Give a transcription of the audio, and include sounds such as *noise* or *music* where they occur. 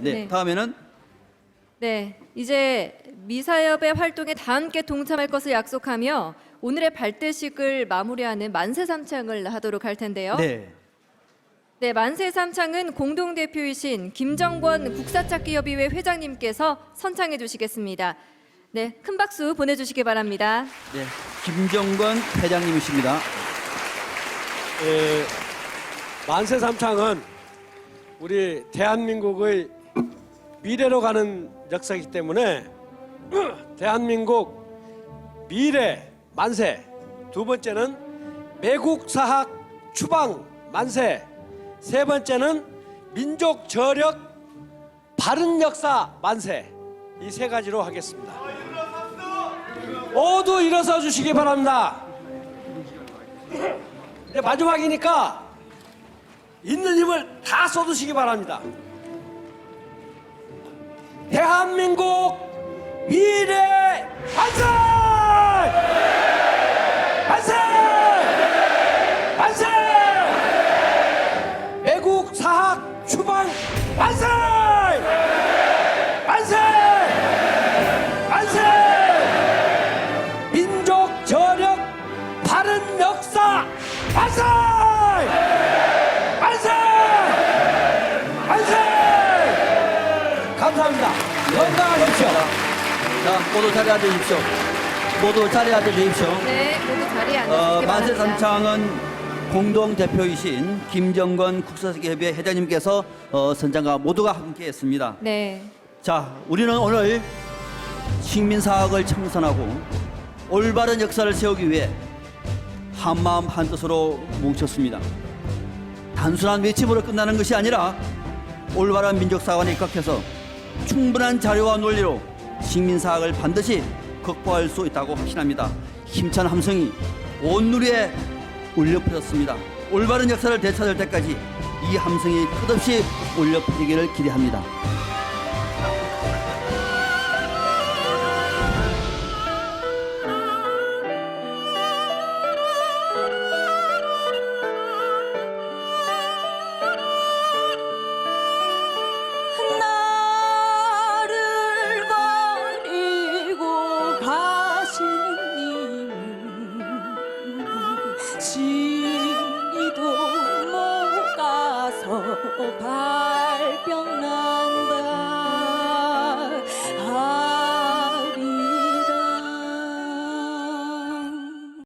네, 네. 다음에는 네, 이제 미사협의 활동에 다 함께 동참할 것을 약속하며 오늘의 발대식을 마무리하는 만세 삼창을 하도록 할 텐데요. 네. 네, 만세 삼창은 공동 대표이신 김정권 국사찾기협의회 회장님께서 선창해 주시겠습니다. 네, 큰 박수 보내 주시기 바랍니다. 네. 김정건 회장님이십니다. 예, 만세 삼창은 우리 대한민국의 미래로 가는 역사이기 때문에 *clears throat* 대한민국 미래 만세 두 번째는 매국 사학 추방 만세 세 번째는 민족 저력 바른 역사 만세 이 세 가지로 하겠습니다. 모두 일어서 주시기 바랍니다. 마지막이니까 있는 힘을 다 쏟으시기 바랍니다. 대한민국 미래 만세! 만세! 만세! 외국 사학 추방 만세! 만세! 만세! 민족 저력 바른 역사 만세! 만세! 만세! 감사합니다. 건강하십시오. 자, 모두 자리에 앉으십시오. 모두 자리에 앉으십시오. 네, 모두 자리에 어, 앉으시기 만세 바랍니다. 삼창은 공동 대표이신 김정건 국사석협의 회장님께서 어, 선장과 모두가 함께했습니다. 네, 자, 우리는 오늘 식민 사학을 청산하고 올바른 역사를 세우기 위해 한 마음 한 뜻으로 뭉쳤습니다. 단순한 외침으로 끝나는 것이 아니라 올바른 민족 사관에 입각해서 충분한 자료와 논리로 식민 사학을 반드시 극복할 수 있다고 확신합니다. 힘찬 함성이 온 누리에 울려 퍼졌습니다. 올바른 역사를 되찾을 때까지 이 함성이 끝없이 울려 퍼지기를 기대합니다. 지도 못 가서 발병나